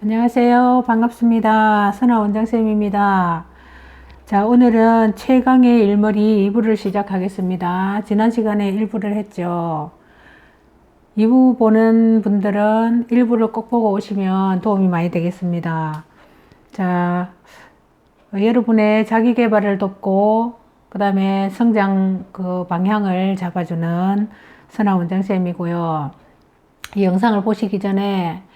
안녕하세요. 반갑습니다. 선아 원장쌤입니다. 자, 오늘은 최강의 일머리 2부를 시작하겠습니다. 지난 시간에 1부를 했죠. 2부 보는 분들은 1부를 꼭 보고 오시면 도움이 많이 되겠습니다. 자, 여러분의 자기 개발을 돕고, 그 다음에 성장 그 방향을 잡아주는 선아 원장쌤이고요. 이 영상을 보시기 전에 예,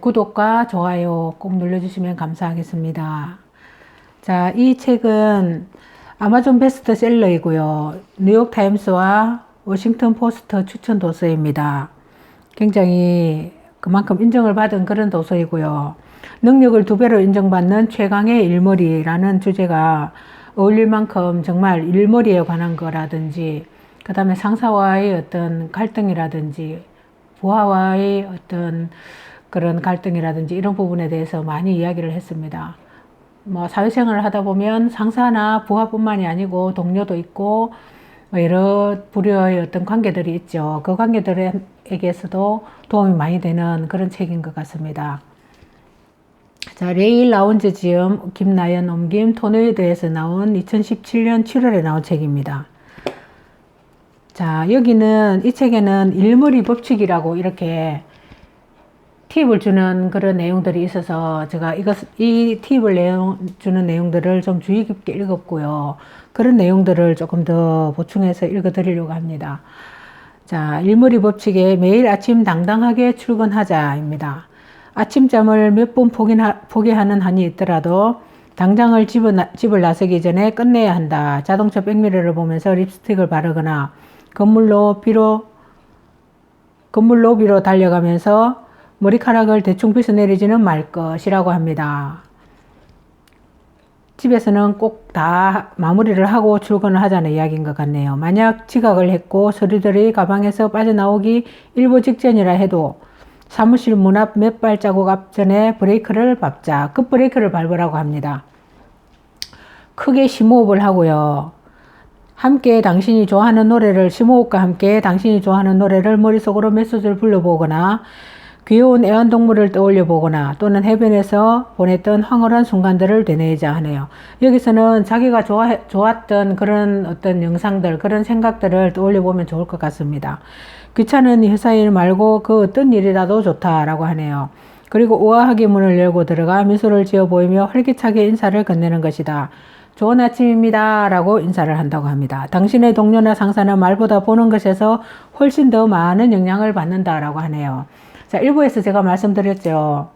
구독과 좋아요 꼭 눌러주시면 감사하겠습니다. 자, 이 책은 아마존 베스트셀러이고요. 뉴욕 타임스와 워싱턴 포스트 추천 도서입니다. 굉장히 그만큼 인정을 받은 그런 도서이고요. 능력을 두 배로 인정받는 최강의 일머리라는 주제가 어울릴 만큼 정말 일머리에 관한 거라든지, 그 다음에 상사와의 어떤 갈등이라든지, 부하와의 어떤 그런 갈등이라든지 이런 부분에 대해서 많이 이야기를 했습니다. 뭐 사회생활을 하다 보면 상사나 부하뿐만이 아니고 동료도 있고 뭐 여러 부류의 어떤 관계들이 있죠. 그 관계들에게서도 도움이 많이 되는 그런 책인 것 같습니다. 자, 레일 라운지 지음 김나연 옮김 토네이드에서 나온 2017년 7월에 나온 책입니다. 자, 여기는 이 책에는 일머리 법칙이라고 이렇게 팁을 주는 그런 내용들이 있어서 제가 이것 이 팁을 내용, 주는 내용들을 좀 주의 깊게 읽었고요. 그런 내용들을 조금 더 보충해서 읽어 드리려고 합니다. 자, 일머리 법칙에 매일 아침 당당하게 출근하자입니다. 아침잠을 몇 번 포기하는 한이 있더라도 당장을 집을, 집을 나서기 전에 끝내야 한다. 자동차 백미러를 보면서 립스틱을 바르거나 건물로 비로 건물 로 비로 달려가면서 머리카락을 대충 빗어 내리지는 말 것이라고 합니다. 집에서는 꼭 다 마무리를 하고 출근을 하자는 이야기인 것 같네요. 만약 지각을 했고 서류들이 가방에서 빠져나오기 일보 직전이라 해도 사무실 문 앞 몇 발자국 앞전에 브레이크를 밟자. 급 브레이크를 밟으라고 합니다. 크게 심호흡을 하고요. 함께 당신이 좋아하는 노래를 심호흡과 함께 당신이 좋아하는 노래를 머릿속으로 몇 소절 불러보거나 귀여운 애완동물을 떠올려 보거나 또는 해변에서 보냈던 황홀한 순간들을 되뇌자 하네요. 여기서는 자기가 좋아, 좋았던 그런 어떤 영상들, 그런 생각들을 떠올려 보면 좋을 것 같습니다. 귀찮은 회사일 말고 그 어떤 일이라도 좋다라고 하네요. 그리고 우아하게 문을 열고 들어가 미소를 지어 보이며 활기차게 인사를 건네는 것이다. 좋은 아침입니다. 라고 인사를 한다고 합니다. 당신의 동료나 상사는 말보다 보는 것에서 훨씬 더 많은 영향을 받는다라고 하네요. 자, 일부에서 제가 말씀드렸죠.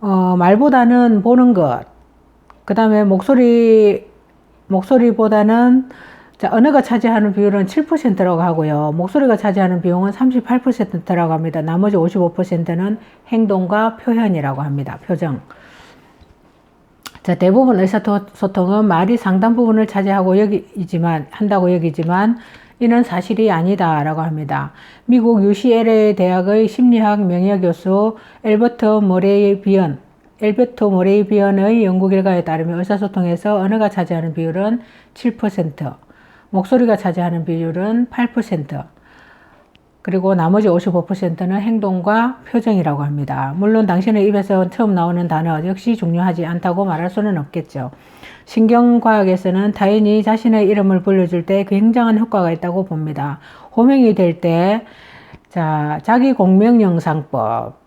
어, 말보다는 보는 것. 그 다음에 목소리, 목소리보다는 자, 언어가 차지하는 비율은 7%라고 하고요. 목소리가 차지하는 비용은 38%라고 합니다. 나머지 55%는 행동과 표현이라고 합니다. 표정. 자, 대부분 의사소통은 말이 상당 부분을 차지하고 여기지만, 한다고 여기지만, 이는 사실이 아니다라고 합니다. 미국 UCLA 대학의 심리학 명예교수 엘버트 모레이 비언, 엘베토 모레이 비언의 연구 결과에 따르면 의사소통에서 언어가 차지하는 비율은 7%, 목소리가 차지하는 비율은 8%, 그리고 나머지 55%는 행동과 표정이라고 합니다. 물론 당신의 입에서 처음 나오는 단어 역시 중요하지 않다고 말할 수는 없겠죠. 신경과학에서는 타인이 자신의 이름을 불러줄 때 굉장한 효과가 있다고 봅니다. 호명이 될 때, 자, 자기 공명영상법,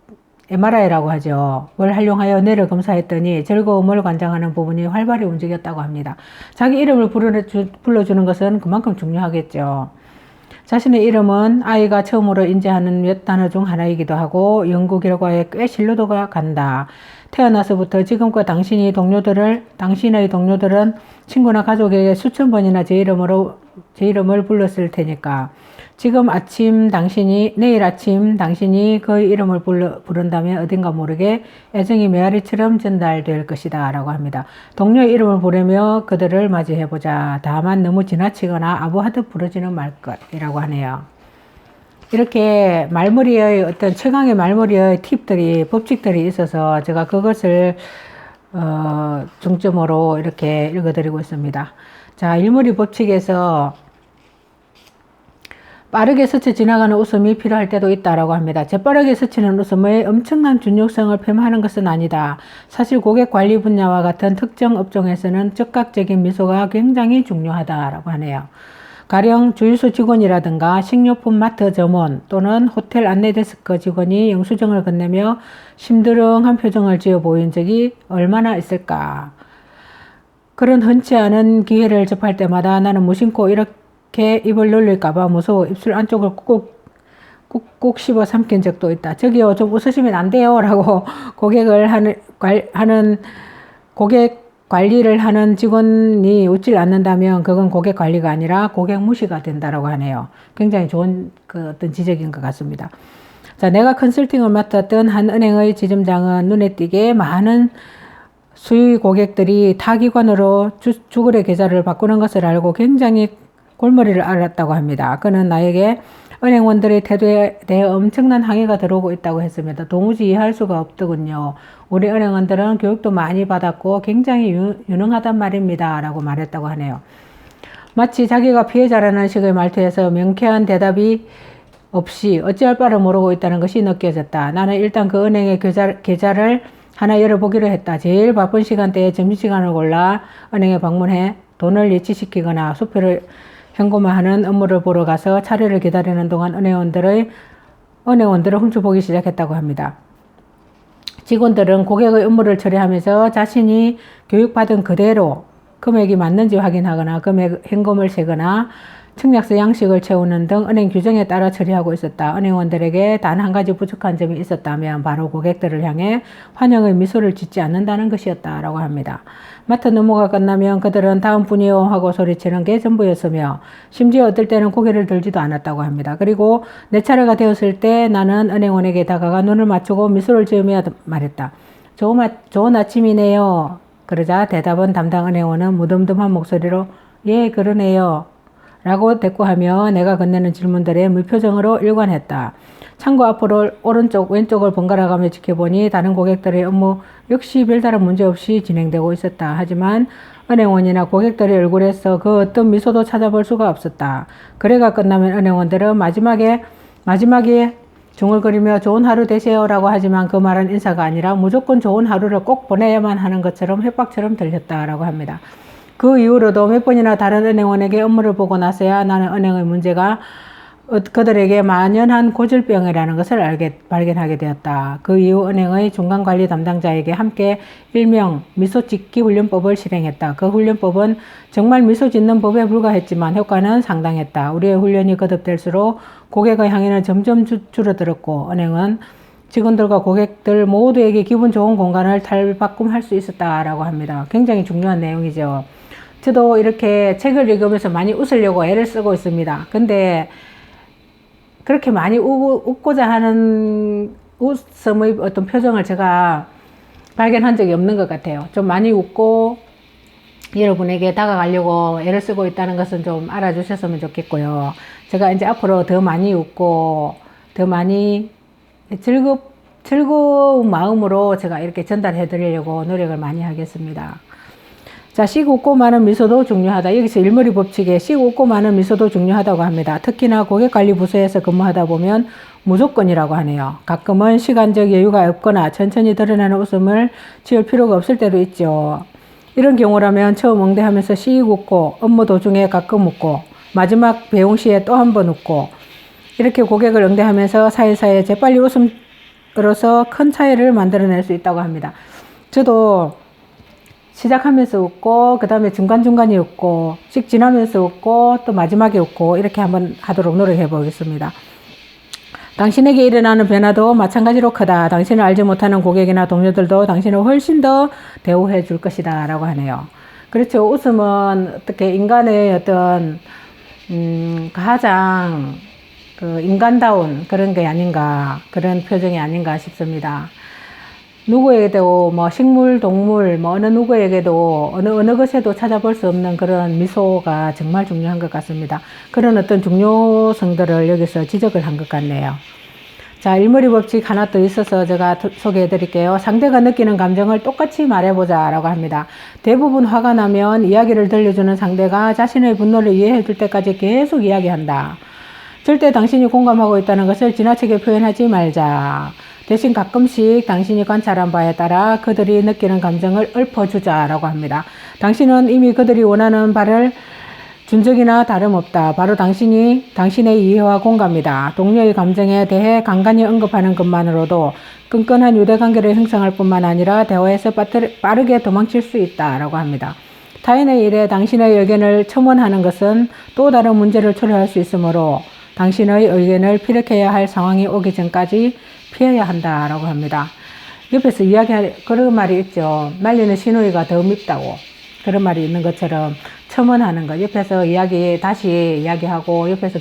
MRI라고 하죠. 뭘 활용하여 뇌를 검사했더니 즐거움을 관장하는 부분이 활발히 움직였다고 합니다. 자기 이름을 불러주는 것은 그만큼 중요하겠죠. 자신의 이름은 아이가 처음으로 인지하는 몇 단어 중 하나이기도 하고 연구 결과에 꽤 신뢰도가 간다. 태어나서부터 지금껏 당신이 동료들을 당신의 동료들은 친구나 가족에게 수천 번이나 제 이름으로 제 이름을 불렀을 테니까 지금 아침 당신이 내일 아침 당신이 그 이름을 불러, 부른다면 어딘가 모르게 애정이 메아리처럼 전달될 것이다 라고 합니다. 동료의 이름을 부르며 그들을 맞이해보자. 다만 너무 지나치거나 아부하듯 부르지는 말 것이라고 하네요. 이렇게 말머리의 어떤 최강의 말머리의 팁들이 법칙들이 있어서 제가 그것을 어, 중점으로 이렇게 읽어드리고 있습니다. 자, 일머리 법칙에서 빠르게 스쳐 지나가는 웃음이 필요할 때도 있다라고 합니다. 재빠르게 스치는 웃음의 엄청난 중요성을 폄하하는 것은 아니다. 사실 고객 관리 분야와 같은 특정 업종에서는 즉각적인 미소가 굉장히 중요하다라고 하네요. 가령 주유소 직원이라든가 식료품 마트 점원 또는 호텔 안내데스크 직원이 영수증을 건네며 심드렁한 표정을 지어 보인 적이 얼마나 있을까. 그런 흔치 않은 기회를 접할 때마다 나는 무심코 이렇게 입을 놀릴까봐 무서워 입술 안쪽을 꾹꾹 꾹꾹 씹어 삼킨 적도 있다. 저기요, 좀 웃으시면 안 돼요. 라고 고객을 하는, 관, 하는, 고객 관리를 하는 직원이 웃질 않는다면 그건 고객 관리가 아니라 고객 무시가 된다라고 하네요. 굉장히 좋은 그 어떤 지적인 것 같습니다. 자, 내가 컨설팅을 맡았던 한 은행의 지점장은 눈에 띄게 많은 수의 고객들이 타기관으로 주, 주거래 계좌를 바꾸는 것을 알고 굉장히 골머리를 앓았다고 합니다. 그는 나에게 은행원들의 태도에 대해 엄청난 항의가 들어오고 있다고 했습니다. 도무지 이해할 수가 없더군요. 우리 은행원들은 교육도 많이 받았고 굉장히 유, 유능하단 말입니다. 라고 말했다고 하네요. 마치 자기가 피해자라는 식의 말투에서 명쾌한 대답이 없이 어찌할 바를 모르고 있다는 것이 느껴졌다. 나는 일단 그 은행의 계좌, 계좌를 하나 열어보기로 했다. 제일 바쁜 시간대에 점심시간을 골라 은행에 방문해 돈을 예치시키거나 수표를 현금화하는 업무를 보러 가서 차례를 기다리는 동안 은행원들의 은행원들을 훔쳐보기 시작했다고 합니다. 직원들은 고객의 업무를 처리하면서 자신이 교육받은 그대로 금액이 맞는지 확인하거나 금액 현금을 세거나 청약서 양식을 채우는 등 은행 규정에 따라 처리하고 있었다. 은행원들에게 단 한 가지 부족한 점이 있었다면 바로 고객들을 향해 환영의 미소를 짓지 않는다는 것이었다라고 합니다. 마트 업무가 끝나면 그들은 다음 분이요 하고 소리치는 게 전부였으며 심지어 어떨 때는 고개를 들지도 않았다고 합니다. 그리고 내 차례가 되었을 때 나는 은행원에게 다가가 눈을 맞추고 미소를 지으며 말했다. 좋은, 아, 좋은 아침이네요. 그러자 대답은 담당 은행원은 무덤덤한 목소리로 예 그러네요. 라고 대꾸하며 내가 건네는 질문들에 무표정으로 일관했다. 창고 앞으로 오른쪽 왼쪽을 번갈아가며 지켜보니 다른 고객들의 업무 역시 별다른 문제 없이 진행되고 있었다. 하지만 은행원이나 고객들의 얼굴에서 그 어떤 미소도 찾아볼 수가 없었다. 거래가 끝나면 은행원들은 마지막에 마지막에 중얼거리며 좋은 하루 되세요라고 하지만 그 말은 인사가 아니라 무조건 좋은 하루를 꼭 보내야만 하는 것처럼 협박처럼 들렸다라고 합니다. 그 이후로도 몇 번이나 다른 은행원에게 업무를 보고 나서야 나는 은행의 문제가 어, 그들에게 만연한 고질병이라는 것을 알게, 발견하게 되었다. 그 이후 은행의 중간관리 담당자에게 함께 일명 미소 짓기 훈련법을 실행했다. 그 훈련법은 정말 미소 짓는 법에 불과했지만 효과는 상당했다. 우리의 훈련이 거듭될수록 고객의 향연은 점점 주, 줄어들었고 은행은 직원들과 고객들 모두에게 기분 좋은 공간을 탈바꿈할 수 있었다라고 합니다. 굉장히 중요한 내용이죠. 저도 이렇게 책을 읽으면서 많이 웃으려고 애를 쓰고 있습니다. 근데 그렇게 많이 웃, 고자 하는 웃음의 어떤 표정을 제가 발견한 적이 없는 것 같아요. 좀 많이 웃고 여러분에게 다가가려고 애를 쓰고 있다는 것은 좀 알아주셨으면 좋겠고요. 제가 이제 앞으로 더 많이 웃고 더 많이 즐겁, 즐거운 마음으로 제가 이렇게 전달해 드리려고 노력을 많이 하겠습니다. 자, 씩 웃고 많은 미소도 중요하다. 여기서 일머리 법칙에 씩 웃고 많은 미소도 중요하다고 합니다. 특히나 고객관리부서에서 근무하다 보면 무조건이라고 하네요. 가끔은 시간적 여유가 없거나 천천히 드러나는 웃음을 지을 필요가 없을 때도 있죠. 이런 경우라면 처음 응대하면서 씩 웃고 업무 도중에 가끔 웃고 마지막 배웅 시에 또 한 번 웃고 이렇게 고객을 응대하면서 사이사이에 재빨리 웃음으로써 큰 차이를 만들어낼 수 있다고 합니다. 저도 시작하면서 웃고 그 다음에 중간중간에 웃고 씩 지나면서 웃고 또 마지막에 웃고 이렇게 한번 하도록 노력해 보겠습니다. 당신에게 일어나는 변화도 마찬가지로 크다. 당신을 알지 못하는 고객이나 동료들도 당신을 훨씬 더 대우해 줄 것이다. 라고 하네요. 그렇죠. 웃음은 어떻게 인간의 어떤, 음, 가장 그 인간다운 그런 게 아닌가, 그런 표정이 아닌가 싶습니다. 누구에게도 뭐 식물, 동물, 뭐 어느 누구에게도 어느 어느 것에도 찾아볼 수 없는 그런 미소가 정말 중요한 것 같습니다. 그런 어떤 중요성들을 여기서 지적을 한 것 같네요. 자, 일머리 법칙 하나 더 있어서 제가 소개해 드릴게요. 상대가 느끼는 감정을 똑같이 말해보자 라고 합니다. 대부분 화가 나면 이야기를 들려주는 상대가 자신의 분노를 이해해 줄 때까지 계속 이야기한다. 절대 당신이 공감하고 있다는 것을 지나치게 표현하지 말자. 대신 가끔씩 당신이 관찰한 바에 따라 그들이 느끼는 감정을 읊어주자라고 합니다. 당신은 이미 그들이 원하는 바를 준 적이나 다름없다. 바로 당신이 당신의 이해와 공감이다. 동료의 감정에 대해 간간히 언급하는 것만으로도 끈끈한 유대관계를 형성할 뿐만 아니라 대화에서 빠르게 도망칠 수 있다 라고 합니다. 타인의 일에 당신의 의견을 첨언하는 것은 또 다른 문제를 초래할 수 있으므로 당신의 의견을 피력해야 할 상황이 오기 전까지 피해야 한다라고 합니다. 옆에서 이야기할 그런 말이 있죠. 말리는 시누이가 더 밉다고. 그런 말이 있는 것처럼 첨언하는 것. 옆에서 이야기, 다시 이야기하고 옆에서